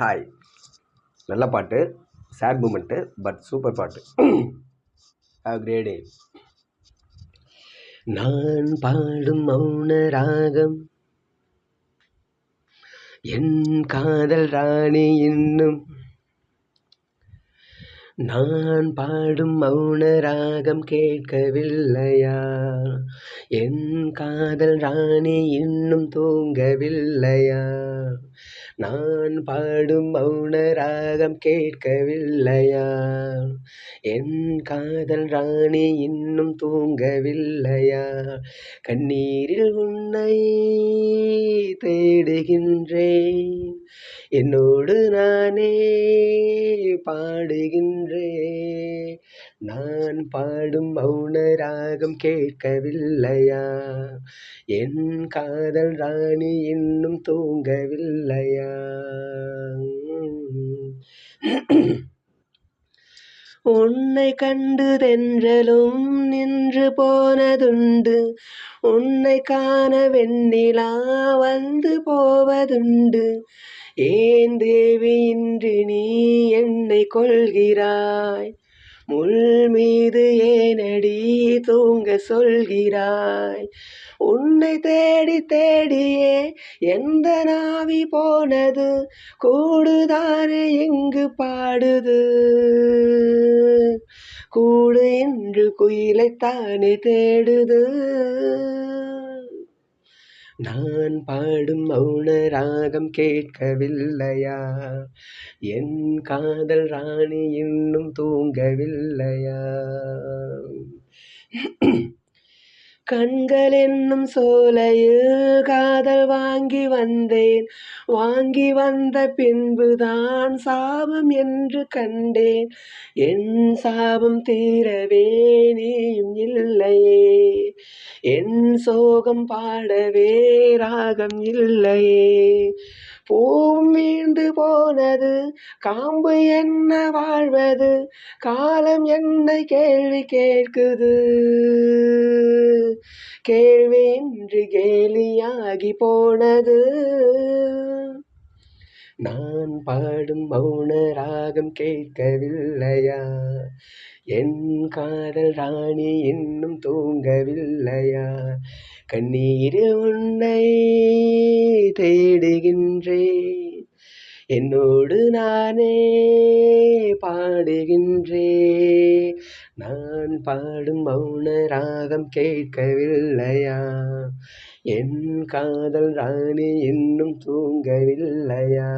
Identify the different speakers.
Speaker 1: Hi நல்ல பாட்டு. Sad moment but super பாட்டு ஹாவ் கிரேடே நான் பாடும் மௌன ராகம். என் காதல் ராணி இன்னும். நான் பாடும் மௌன ராகம் கேட்கவில்லையா? என் காதல் ராணி இன்னும் தூங்கவில்லையா? நான் பாடும் மௌன ராகம் கேட்கவில்லையா? என் காதல் ராணி இன்னும் தூங்கவில்லையா? கண்ணீரில் உன்னை தேடுகின்றேன். என்னோடு நானே பாடுகின்றேன். நான் பாடும் மௌன ராகம் கேட்கவில்லையா? என் காதல் ராணி இன்னும் தூங்கவில்லையா? உன்னை கண்டு தென்றலும் நின்று போனதுண்டு உன்னை காண வெண்ணிலா வந்து போவதுண்டு. ஏன் தேவி இன்று நீ என்னை கொள்கிறாய் முள் மீது ஏனடி தூங்க சொல்கிறாய்? உன்னை தேடி தேடியே எந்த நாவி போனது? கூடுதானே எங்கு பாடுது. கூடு என்று குயிலைத்தானே தேடுது. நான் பாடும் மௌன ராகம் கேட்கவில்லையா? என் காதல் ராணி இன்னும் தூங்கவில்லையா? கண்கள் என்னும் சோலையில் காதல் வாங்கி வந்தேன். வாங்கி வந்த பின்புதான் சாபம் என்று கண்டேன். என் சாபம் தீரவே நீயும் இல்லையே. என் சோகம் பாடவே ராகம் இல்லையே. பூவும் மீண்டு போனது காம்பு என்ன வாழ்வது காலம் என்னை கேள்வி கேட்குது. கேள்வி இன்று கேலியாகி போனது. நான் பாடும் மௌன ராகம் கேட்கவில்லையா? என் காதல் ராணி இன்னும் தூங்கவில்லையா? கண்ணீர் உன்னை தேடுகின்றேன். என்னோடு நானே பாடுகின்றேன். நான் பாடும் மௌன ராகம் கேட்கவில்லையா? என் காதல் ராணி இன்னும் தூங்கவில்லையா?